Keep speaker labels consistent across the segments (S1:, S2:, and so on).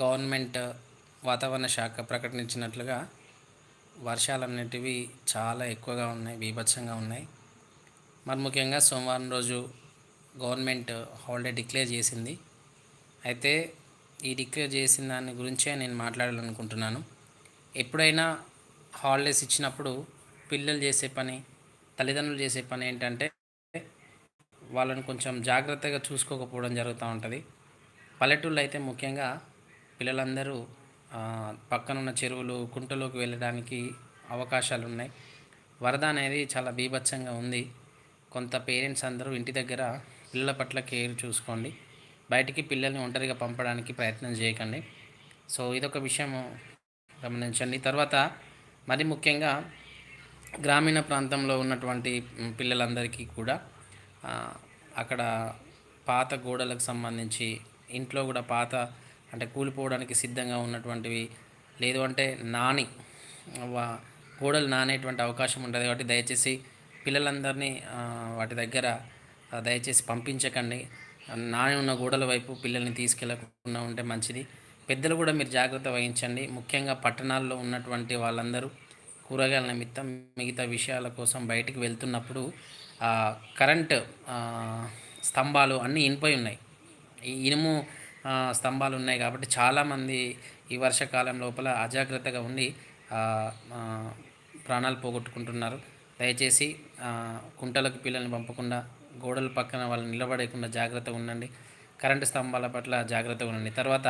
S1: Government వాతావరణ శాఖ ప్రకటించినట్లుగా వర్షాలు అనేటివి చాలా ఎక్కువగా ఉన్నాయి బీభత్సంగా ఉన్నాయి. మరి ముఖ్యంగా సోమవారం రోజు గవర్నమెంట్ హాలిడే డిక్లేర్ చేసింది. అయితే ఈ డిక్లేర్ చేసిన దాని గురించే నేను మాట్లాడాలనుకుంటున్నాను. ఎప్పుడైనా హాలిడేస్ ఇచ్చినప్పుడు పిల్లలు చేసే పని తల్లిదండ్రులు చేసే పని ఏంటంటే వాళ్ళని కొంచెం జాగ్రత్తగా చూసుకోకపోవడం జరుగుతూ ఉంటుంది. పల్లెటూళ్ళు అయితే ముఖ్యంగా పిల్లలందరూ పక్కనున్న చెరువులు కుంటలోకి వెళ్ళడానికి అవకాశాలు ఉన్నాయి వరద అనేది చాలా బీభత్సంగా ఉంది. కొంత పేరెంట్స్ అందరూ ఇంటి దగ్గర పిల్లల పట్ల కేర్ చూసుకోండి. బయటికి పిల్లల్ని ఒంటరిగా పంపడానికి ప్రయత్నం చేయకండి. సో ఇదొక విషయం గమనించండి. తర్వాత మరి ముఖ్యంగా గ్రామీణ ప్రాంతంలో ఉన్నటువంటి పిల్లలందరికీ కూడా అక్కడ పాత గోడలకు సంబంధించి ఇంట్లో కూడా పాత అంటే కూలిపోవడానికి సిద్ధంగా ఉన్నటువంటివి లేదు అంటే నాని వా- గోడలు నానేటువంటి అవకాశం ఉంటుంది కాబట్టి దయచేసి పిల్లలందరినీ వాటి దగ్గర దయచేసి పంపించకండి. నాని ఉన్న గోడల వైపు పిల్లల్ని తీసుకెళ్ళకుండా ఉంటే మంచిది. పెద్దలు కూడా మీరు జాగ్రత్త వహించండి. ముఖ్యంగా పట్టణాల్లో ఉన్నటువంటి వాళ్ళందరూ కూరగాయల నిమిత్తం మిగతా విషయాల కోసం బయటికి వెళ్తున్నప్పుడు కరెంట్ స్తంభాలు అన్నీ ఇనిపోయి ఉన్నాయి. ఈ ఇనుము స్తంభాలు ఉన్నాయి కాబట్టి చాలామంది ఈ వర్షాకాలం లోపల అజాగ్రత్తగా ఉండి ప్రాణాలు పోగొట్టుకుంటున్నారు. దయచేసి కుంటలకు పిల్లల్ని పంపకుండా గోడల పక్కన వాళ్ళు నిలబడకుండా జాగ్రత్తగా ఉండండి. కరెంటు స్తంభాల పట్ల జాగ్రత్తగా ఉండండి. తర్వాత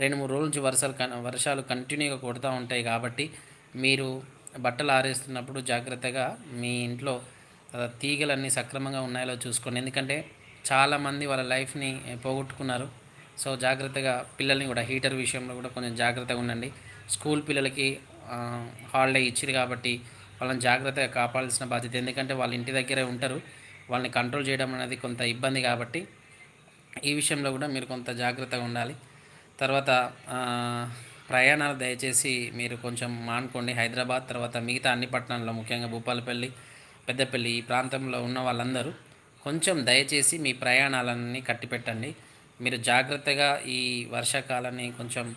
S1: రెండు మూడు రోజుల నుంచి వర్షాలు వర్షాలు కంటిన్యూగా కొడుతూ ఉంటాయి కాబట్టి మీరు బట్టలు ఆరేస్తున్నప్పుడు జాగ్రత్తగా మీ ఇంట్లో తీగలన్నీ సక్రమంగా ఉన్నాయో చూసుకోండి. ఎందుకంటే చాలామంది వాళ్ళ లైఫ్ని పోగొట్టుకున్నారు. సో జాగ్రత్తగా పిల్లల్ని కూడా హీటర్ విషయంలో కూడా కొంచెం జాగ్రత్తగా ఉండండి. స్కూల్ పిల్లలకి హాలిడే ఇచ్చిరు కాబట్టి వాళ్ళని జాగ్రత్తగా కాపాడాల్సిన బాధ్యత. ఎందుకంటే వాళ్ళ ఇంటి దగ్గరే ఉంటారు. వాళ్ళని కంట్రోల్ చేయడం అనేది కొంత ఇబ్బంది కాబట్టి ఈ విషయంలో కూడా మీరు కొంత జాగ్రత్తగా ఉండాలి. తర్వాత ప్రయాణాలు దయచేసి మీరు కొంచెం మానుకోండి. హైదరాబాద్ తర్వాత మిగతా అన్ని పట్టణాల్లో ముఖ్యంగా భూపాలపల్లి పెద్దపల్లి ఈ ప్రాంతంలో ఉన్న వాళ్ళందరూ కొంచెం దయచేసి మీ ప్రయాణాలన్నీ కట్టిపెట్టండి. మీరు జాగ్రత్తగా ఈ వర్షాకాలాన్ని కొంచెం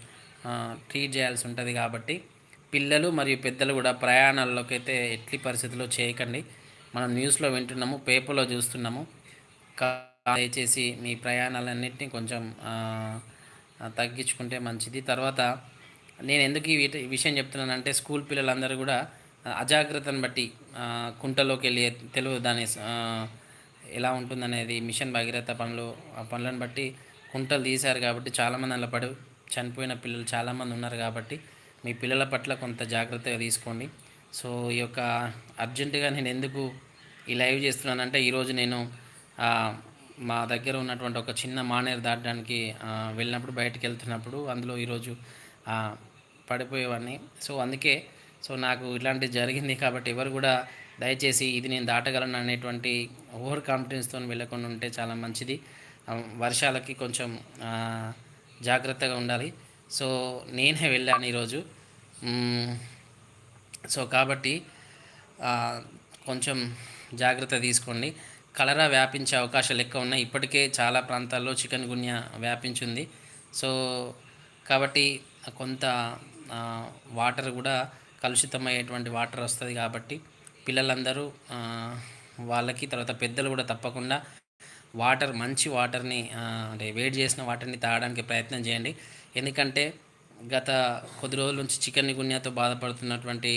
S1: ట్రీట్ చేయాల్సి ఉంటుంది కాబట్టి పిల్లలు మరియు పెద్దలు కూడా ప్రయాణాల్లోకి అయితే ఎట్లి పరిస్థితుల్లో చేయకండి. మనం న్యూస్లో వింటున్నాము పేపర్లో చూస్తున్నాము. దయచేసి మీ ప్రయాణాలన్నింటినీ కొంచెం తగ్గించుకుంటే మంచిది. తర్వాత నేను ఎందుకు ఈ వీటి- విషయం చెప్తున్నానంటే స్కూల్ పిల్లలందరూ కూడా అజాగ్రత్తను బట్టి కుంటలోకి వెళ్ళి తెలుగు దాని ఎలా ఉంటుందనేది మిషన్ భగీరథ పనులు ఆ పనులను బట్టి కుంటలు తీశారు కాబట్టి చాలామంది అందులో పడి చనిపోయిన పిల్లలు చాలామంది ఉన్నారు కాబట్టి మీ పిల్లల పట్ల కొంత జాగ్రత్తగా తీసుకోండి. సో ఈ యొక్క అర్జెంటుగా నేను ఎందుకు ఈ లైవ్ చేస్తున్నానంటే ఈరోజు నేను మా దగ్గర ఉన్నటువంటి ఒక చిన్న మానేరు దాటడానికి వెళ్ళినప్పుడు బయటకు వెళ్తున్నప్పుడు అందులో ఈరోజు పడిపోయేవాడిని. సో అందుకే సో నాకు ఇట్లాంటిది జరిగింది కాబట్టి ఎవరు కూడా దయచేసి ఇది నేను దాటగలను అనేటువంటి ఓవర్ కాన్ఫిడెన్స్తో వెళ్ళకుండా ఉంటే చాలా మంచిది. వర్షాలకి కొంచెం జాగ్రత్తగా ఉండాలి. సో నేనే వెళ్ళాను ఈరోజు. సో కాబట్టి కొంచెం జాగ్రత్త తీసుకోండి. కలరా వ్యాపించే అవకాశాలు ఎక్కువ ఉన్నాయి. ఇప్పటికే చాలా ప్రాంతాల్లో చికెన్ గున్యా వ్యాపించింది. సో కాబట్టి కొంత వాటర్ కూడా కలుషితమయ్యేటువంటి వాటర్ వస్తుంది కాబట్టి పిల్లలందరూ వాళ్ళకి తర్వాత పెద్దలు కూడా తప్పకుండా వాటర్ మంచి వాటర్ని అంటే వేడి చేసిన వాటర్ని తాగడానికి ప్రయత్నం చేయండి. ఎందుకంటే గత కొద్ది రోజుల నుంచి చికెన్ గున్యాతో బాధపడుతున్నటువంటి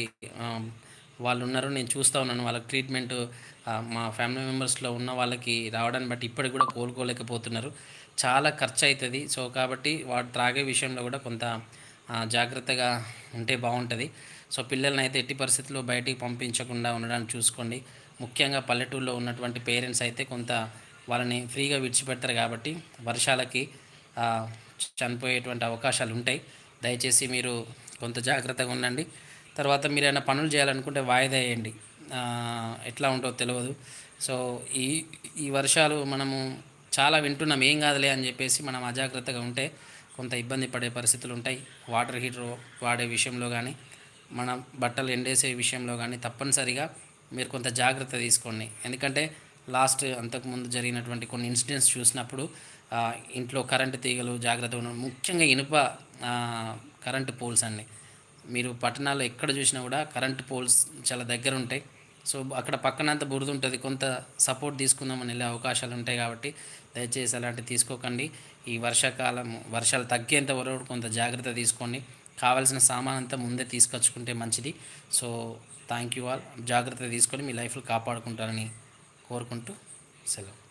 S1: వాళ్ళు ఉన్నారు. నేను చూస్తూ ఉన్నాను. వాళ్ళకి ట్రీట్మెంట్ మా ఫ్యామిలీ మెంబర్స్లో ఉన్న వాళ్ళకి రావడాన్ని బట్టి ఇప్పటికి కూడా కోలుకోలేకపోతున్నారు. చాలా ఖర్చు అవుతుంది సో కాబట్టి వాడు త్రాగే విషయంలో కూడా కొంత జాగ్రత్తగా ఉంటే బాగుంటుంది. సో పిల్లల్ని అయితే ఎట్టి పరిస్థితుల్లో బయటికి పంపించకుండా ఉండడానికి చూసుకోండి. ముఖ్యంగా పల్లెటూరులో ఉన్నటువంటి పేరెంట్స్ అయితే కొంత వాళ్ళని ఫ్రీగా విడిచిపెడతారు కాబట్టి వర్షాలకి చనిపోయేటువంటి అవకాశాలు ఉంటాయి. దయచేసి మీరు కొంత జాగ్రత్తగా ఉండండి. తర్వాత మీరు ఏమైనా పనులు చేయాలనుకుంటే వాయిదా వేయండి. ఎట్లా ఉంటుందో తెలియదు సో ఈ ఈ వర్షాలు మనము చాలా వింటున్నాం. ఏం కాదులే అని చెప్పేసి మనం అజాగ్రత్తగా ఉంటే కొంత ఇబ్బంది పడే పరిస్థితులు ఉంటాయి. వాటర్ హీటర్ వాడే విషయంలో కానీ మన బట్టలు ఎండేసే విషయంలో కానీ తప్పనిసరిగా మీరు కొంత జాగ్రత్త తీసుకోండి. ఎందుకంటే లాస్ట్ అంతకుముందు జరిగినటువంటి కొన్ని ఇన్సిడెంట్స్ చూసినప్పుడు ఇంట్లో కరెంటు తీగలు జాగ్రత్తగా ఉండడం ముఖ్యంగా ఇనుప కరెంటు పోల్స్ అండి. మీరు పట్టణాల్లో ఎక్కడ చూసినా కూడా కరెంటు పోల్స్ చాలా దగ్గర ఉంటాయి. సో అక్కడ పక్కనంత బురద ఉంటుంది. కొంత సపోర్ట్ తీసుకుందామని వెళ్ళే అవకాశాలు ఉంటాయి కాబట్టి దయచేసి అలాంటివి తీసుకోకండి. ఈ వర్షాకాలం వర్షాలు తగ్గేంత వరకు కొంత జాగ్రత్త తీసుకోండి. కావాల్సిన సామాన్ అంతా ముందే తీసుకొచ్చుకుంటే మంచిది. సో థ్యాంక్ యూ ఆల్ జాగ్రత్త తీసుకొని మీ లైఫ్లో కాపాడుకుంటారని కోరుకుంటూ సెలవు.